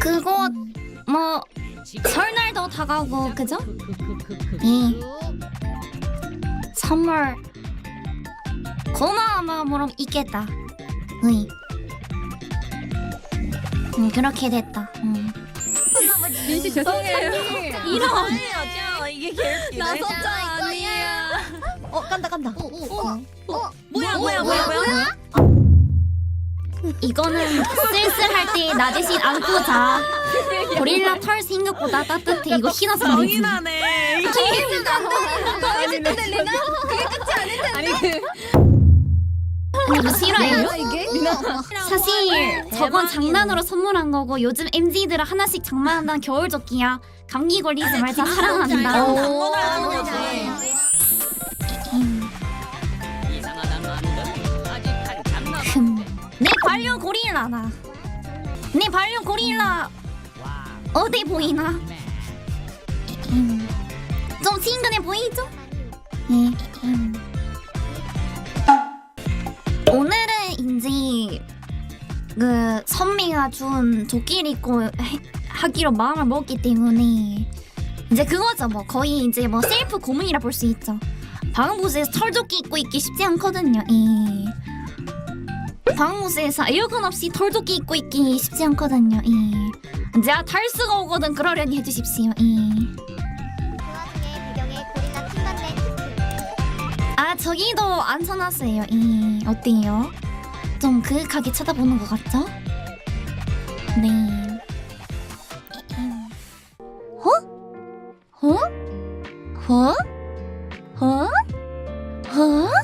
그곳 뭐 설날도 다가오고 그죠? 이 선물 고마운 마음으로 있겠다. 의. 음, 그렇게 됐다. 음. 민씨 죄송해요. 이런 이게 개웃기네. 나섰자 아니야. 어 간다 간다. 뭐야 뭐야 뭐야 뭐야? 이거는 쓸쓸할 때 나 대신 안고 자. 고릴라 털 생각보다 따뜻해. 이거 희나서 되지. 정인하네. 아니 그 아니 이거 싫어해요? 이게? 사실 저건 장난으로 선물한 거고 요즘 MZ들은 하나씩 장만한다는 겨울 조끼야. 감기 걸리지 말자 사랑한다. 당 내 반려 고릴라다. 내 반려 고릴라 어디 보이나? 음. 좀 친근해 보이죠? 예. 음. 오늘은 이제 그 선미가 준 조끼를 입고 해- 하기로 마음을 먹었기 때문에 이제 그거죠 뭐 거의 이제 뭐 셀프 고문이라 볼 수 있죠. 방음부스에서 털조끼 입고 있기 쉽지 않거든요. 예. 방음부스에서 에어컨 없이 털조끼 입고 있기 쉽지 않거든요. 예. 제가 탈 수가 오거든 그러려니 해주십시오. 예. 아 저기도 안 쳐놨어요. 예. 어때요? 좀 그윽하게 쳐다보는 것 같죠? 네. 어? 어? 어? 어? 어?